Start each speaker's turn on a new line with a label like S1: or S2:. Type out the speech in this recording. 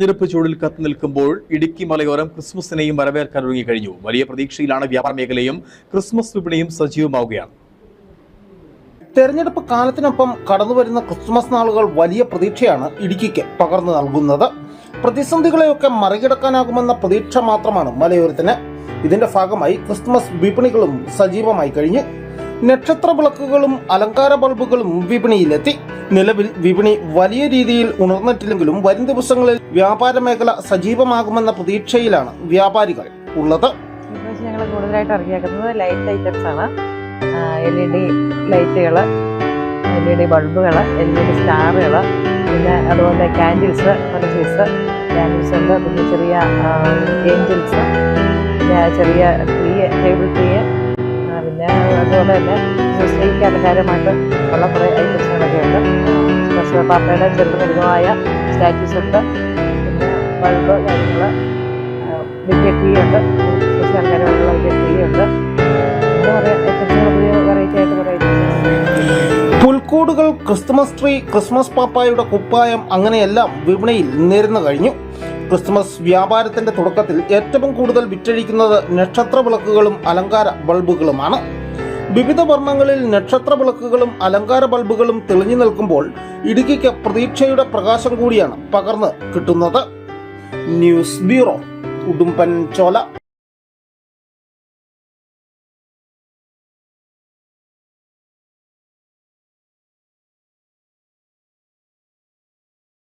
S1: തെരഞ്ഞെടുപ്പ് ചൂടിൽ കത്തി നിൽക്കുമ്പോൾ ഇടുക്കി മലയോരം ക്രിസ്മസിനെയും വരവേൽക്കാൻ ഒരുങ്ങിക്കഴിഞ്ഞു. വലിയ പ്രതീക്ഷയിലാണ് വ്യാപാര മേഖലയും ക്രിസ്മസ് വിപണിയും സജീവമാവുകയാണ്.
S2: തെരഞ്ഞെടുപ്പ് കാലത്തിനൊപ്പം കടന്നുവരുന്ന ക്രിസ്മസ് നാളുകൾ വലിയ പ്രതീക്ഷയാണ് ഇടുക്കിക്ക് പകർന്നു നൽകുന്നത്. പ്രതിസന്ധികളെയൊക്കെ മറികടക്കാനാകുമെന്ന പ്രതീക്ഷ മാത്രമാണ് മലയോരത്തിന്. ഇതിന്റെ ഭാഗമായി ക്രിസ്മസ് വിപണികളും സജീവമായി കഴിഞ്ഞു നക്ഷത്ര വിളക്കുകളും അലങ്കാര ബൾബുകളും വിപണിയിലെത്തി. നിലവിൽ വിപണി വലിയ രീതിയിൽ ഉണർന്നിട്ടില്ലെങ്കിലും വരും ദിവസങ്ങളിൽ വ്യാപാര മേഖല സജീവമാകുമെന്ന പ്രതീക്ഷയിലാണ് വ്യാപാരികൾ ഉള്ളത്.
S3: ഞങ്ങൾ കൂടുതലായിട്ട് ഇറക്കിയേക്കുന്നത് ലൈറ്റ് ഐറ്റംസ് ആണ്. എൽ ഇ ഡി ലൈറ്റുകൾ എൽ ഇ ഡി ബൾബുകൾ എൽ ഇ ഡി സ്റ്റാറുകൾ പിന്നെ അതുപോലെ ക്യാൻഡിൽസ് പർച്ചേസ് ക്യാൻഡിൽസ് ഉണ്ട്. പിന്നെ ചെറിയ ഏഞ്ചൽസ് ചെറിയ ട്രീ ടേബിൾ ട്രീ അതുപോലെ തന്നെ സ്റ്റേക്ക് അലങ്കാരമായിട്ട് ഉള്ള കുറേ ഐറ്റംസുകളൊക്കെ ഉണ്ട്. പാപ്പയുടെ ചെറുപരിതമായ സ്റ്റാറ്റ്യൂസ് ഉണ്ട്. പിന്നെ ബൾബ് കാര്യങ്ങൾ വലിയ ടീ ഉണ്ട്. അലങ്കാരമായിട്ടുള്ള വലിയ ടീ ഉണ്ട്.
S2: പുൽക്കൂടുകൾ ക്രിസ്തുമസ് ട്രീ ക്രിസ്മസ് പാപ്പായുടെ കുപ്പായം അങ്ങനെയെല്ലാം വിപണിയിൽ നിരന്നു കഴിഞ്ഞു. ക്രിസ്മസ് വ്യാപാരത്തിന്റെ തുടക്കത്തിൽ ഏറ്റവും കൂടുതൽ വിറ്റഴിക്കുന്നത് നക്ഷത്ര വിളക്കുകളും അലങ്കാര ബൾബുകളുമാണ്. വിവിധ വർണങ്ങളിൽ നക്ഷത്ര വിളക്കുകളും അലങ്കാര ബൾബുകളും തെളിഞ്ഞു നിൽക്കുമ്പോൾ ഇടുക്കിക്ക് പ്രതീക്ഷയുടെ പ്രകാശം കൂടിയാണ് പകർന്ന് കിട്ടുന്നത്. News bureau Udumbanchola.